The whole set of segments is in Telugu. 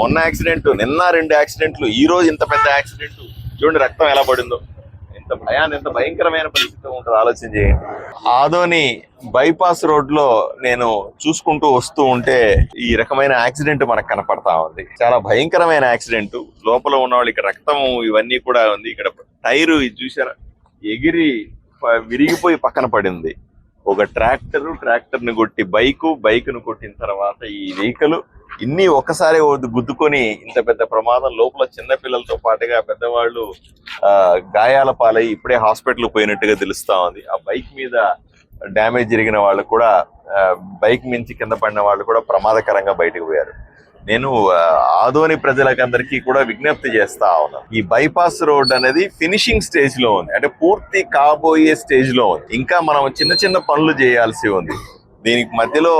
మొన్న యాక్సిడెంట్ నిన్న రెండు యాక్సిడెంట్లు ఈ రోజు ఇంత పెద్ద యాక్సిడెంట్. చూడండి రక్తం ఎలా పడిందో. ఎంత భయాన్ని ఎంత భయంకరమైన పరిస్థితి ఉంటుందో ఆలోచన చేయండి. ఆదోని బైపాస్ రోడ్లో నేను చూసుకుంటూ వస్తూ ఉంటే ఈ రకమైన యాక్సిడెంట్ మనకు కనపడతా ఉంది. చాలా భయంకరమైన యాక్సిడెంట్. లోపల ఉన్న వాళ్ళు ఇక్కడ రక్తం ఇవన్నీ కూడా ఉంది. ఇక్కడ టైరు ఇది చూసారా ఎగిరి విరిగిపోయి పక్కన పడింది. ఒక ట్రాక్టర్ ట్రాక్టర్ని కొట్టి బైక్ బైక్ను కొట్టిన తర్వాత ఈ వెహికల్ ఇన్ని ఒక్కసారి గుద్దుకొని ఇంత పెద్ద ప్రమాదం లోపల చిన్న పిల్లలతో పాటుగా పెద్దవాళ్ళు ఆ, గాయాల పాలై ఇప్పుడే హాస్పిటల్ పోయినట్టుగా తెలుస్తా ఉంది. ఆ బైక్ మీద డ్యామేజ్ జరిగిన వాళ్ళు కూడా బైక్ మించి కింద పడిన వాళ్ళు కూడా ప్రమాదకరంగా బయటకు పోయారు. నేను ఆదోని ప్రజలకందరికీ కూడా విజ్ఞప్తి చేస్తా ఉన్నాను ఈ బైపాస్ రోడ్ అనేది ఫినిషింగ్ స్టేజ్లో ఉంది. అంటే పూర్తి కాబోయే స్టేజ్లో ఉంది. ఇంకా మనం చిన్న చిన్న పనులు చేయాల్సి ఉంది. దీనికి మధ్యలో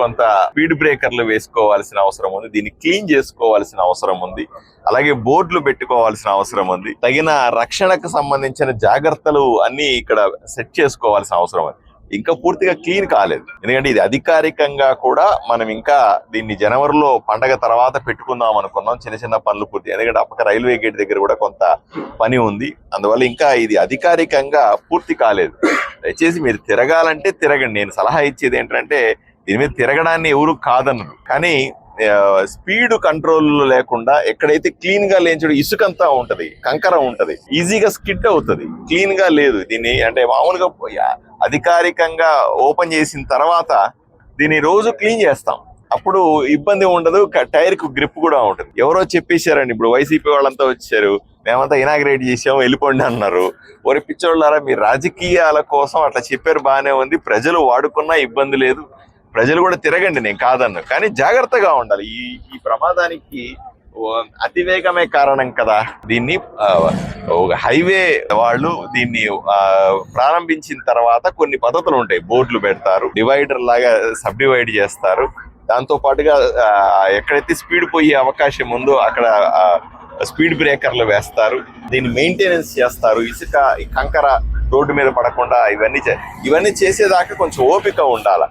కొంత స్పీడ్ బ్రేకర్లు వేసుకోవాల్సిన అవసరం ఉంది. దీన్ని క్లీన్ చేసుకోవాల్సిన అవసరం ఉంది. అలాగే బోర్డులు పెట్టుకోవాల్సిన అవసరం ఉంది. తగిన రక్షణకు సంబంధించిన జాగ్రత్తలు అన్ని ఇక్కడ సెట్ చేసుకోవాల్సిన అవసరం ఉంది. ఇంకా పూర్తిగా క్లీన్ కాలేదు. ఎందుకంటే ఇది అధికారికంగా కూడా మనం ఇంకా దీన్ని జనవరిలో పండగ తర్వాత పెట్టుకుందాం అనుకున్నాం. చిన్న చిన్న పనులు పూర్తి ఎందుకంటే అప్పక రైల్వే గేట్ దగ్గర కూడా కొంత పని ఉంది. అందువల్ల ఇంకా ఇది అధికారికంగా పూర్తి కాలేదు. దయచేసి మీరు తిరగాలంటే తిరగండి. నేను సలహా ఇచ్చేది ఏంటంటే దీని మీద తిరగడాన్ని ఎవరు కాదనరు. కానీ స్పీడ్ కంట్రోల్ లేకుండా ఎక్కడైతే క్లీన్గా లేని ఇసుకంతా ఉంటది కంకర ఉంటది ఈజీగా స్కిడ్ అవుతుంది క్లీన్గా లేదు దీన్ని. అంటే మామూలుగా అధికారికంగా ఓపెన్ చేసిన తర్వాత దీన్ని రోజు క్లీన్ చేస్తాం. అప్పుడు ఇబ్బంది ఉండదు టైర్కు గ్రిప్ కూడా ఉంటుంది. ఎవరో చెప్పేశారండి ఇప్పుడు వైసీపీ వాళ్ళంతా వచ్చారు మేమంతా ఇనాగ్రేట్ చేసాము వెళ్ళిపోండి అన్నారు. ఒరి పిచ్చోళ్ళారా మీ రాజకీయాల కోసం అట్లా చెప్పారు బాగానే ఉంది. ప్రజలు వాడుకున్నా ఇబ్బంది లేదు. ప్రజలు కూడా తిరగండి నేను కాదన్ను కానీ జాగ్రత్తగా ఉండాలి. ఈ ఈ ప్రమాదానికి అతివేగమే కారణం కదా. దీన్ని హైవే వాళ్ళు దీన్ని ఆ, ప్రారంభించిన తర్వాత కొన్ని పద్ధతులు ఉంటాయి. బోర్డులు పెడతారు డివైడర్ లాగా సబ్ డివైడ్ చేస్తారు. దాంతో పాటుగా ఆ, ఎక్కడైతే స్పీడ్ పోయే అవకాశం ఉందో అక్కడ స్పీడ్ బ్రేకర్లు వేస్తారు. దీన్ని మెయింటెనెన్స్ చేస్తారు. ఇసుక కంకర రోడ్డు మీద పడకుండా ఇవన్నీ చే- ఇవన్నీ చేసేదాకా కొంచెం ఓపిక ఉండాలి.